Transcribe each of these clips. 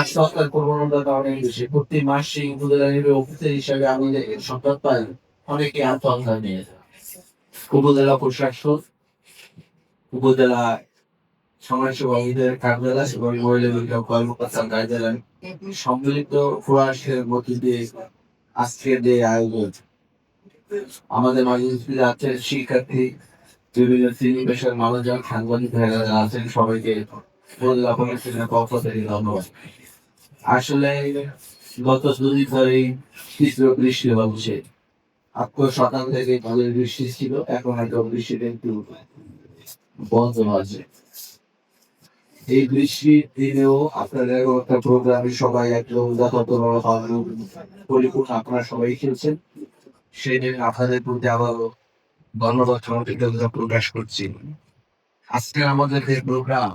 আত্মহত্যার প্রবণতার কারণে প্রতি মাসে উপজেলা নির্বাহী অফিসার হিসাবে আমি যে সংবাদ অনেকে আত্মহত্যা উপজেলা প্রশাসক, উপজেলা সমাজসেবীদের কার্যালয়, এবং মহিলা কর্মকর্তা কার্যালয় সম্মিলিত মধ্যে দিয়ে আজকের যে আয়োজন। আমাদের মাঝে আছেন শিক্ষার্থী, বিভিন্ন শ্রেণি পেশার মানুষজন, সাংবাদিক ভাইরা আছেন, সবাইকে পক্ষ থেকে ধন্যবাদ। আসলে গত দুদিন ধরেই তীব্র বৃষ্টি হচ্ছে। আজকে সকাল থেকে ভালোই বৃষ্টি ছিল, এখন হয়তো বৃষ্টিটা একটু বন্ধ আছে এই বৃষ্টির দিনেও আপনাদের একটা প্রোগ্রামে সবাই একদম যথাযথ পরিপূর্ণ আপনারা সবাই খেলছেন। সেই দিন আপনাদের প্রতি আবারও ধন্যবাদ কৃতজ্ঞতা প্রকাশ করছি। আজকে আমাদের যে প্রোগ্রাম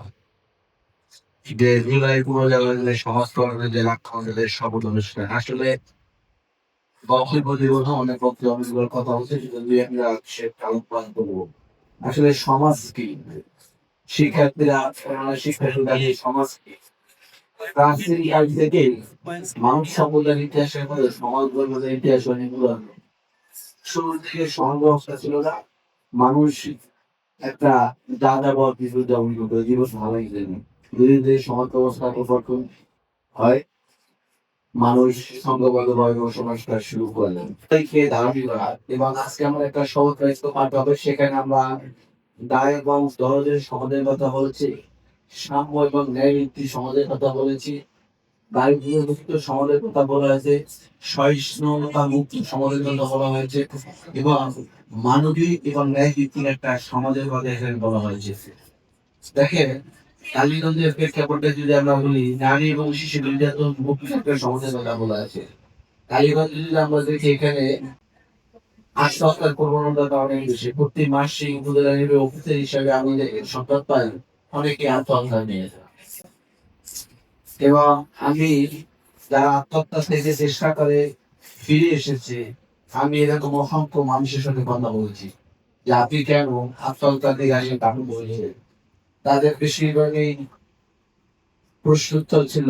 অনুষ্ঠান, আসলে বক্তব্য অনেক কথা হচ্ছে সমাজ কি? শিক্ষার্থীরা শিক্ষা সমাজ কি? থেকে মানুষ সম্প্রদায়ের ইতিহাসের ইতিহাস অনেকগুলো শুরুর দিকে সমাজ ব্যবস্থা ছিল না। মানুষ একটা যাযাবর কিছু যেমন জীবন দেয়নি ধীরে ধীরে সমাজ ব্যবস্থা পরিবর্তন হয়, মানুষ সংঘবদ্ধভাবে বসবাস করা শুরু করলেন। খেয়ে ধারণ করা। এবং আজকে আমরা একটা সহজ পাঠ হবে সেখানে আমরা দায় এবং দরদের সমাজের কথা বলছি, সাম্য এবং ন্যায় ভিত্তিক সমাজের কথা বলেছি সমাজের কথা বলা হয়েছে, সহিষ্ণুতা মুক্ত সমাজের কথা বলা হয়েছে, এবং মানবিক এবং ন্যায় একটা সমাজের কথা এখানে বলা হয়েছে। দেখেন কালীগঞ্জের প্রেক্ষাপটে যদি আমরা বলি, নারী এবং শিশু কথা বলা আছে। কালীগঞ্জে যদি আমরা দেখি এখানে আত্মহত্যার প্রবণতার কারণে বেশি। প্রতি মাসে উপজেলা নির্বাহী অফিসার হিসাবে আমি সংবাদ অনেকে আত্মহত্যা নিয়ে এবং আমি যারা আত্মহত্যা থেকে চেষ্টা করে ফিরে এসেছে, আমি এরকম অসংখ্য মানুষের সঙ্গে কথা বলছি, যে আপনি কেন আত্মহত্যা দিকে আসেন কারণ বলছে তাদের বেশিরভাগই প্রশ্নোত্তর ছিল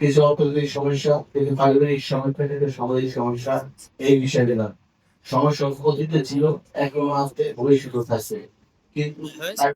কিছু অর্থনৈতিক সমস্যা কিছু পারিবারিক সমস্যা কিছু সামাজিক সমস্যা এই বিষয়ে না সমস্যা অতীতে ছিল এখন আসতে ভবিষ্যৎ থাকছে কিন্তু তার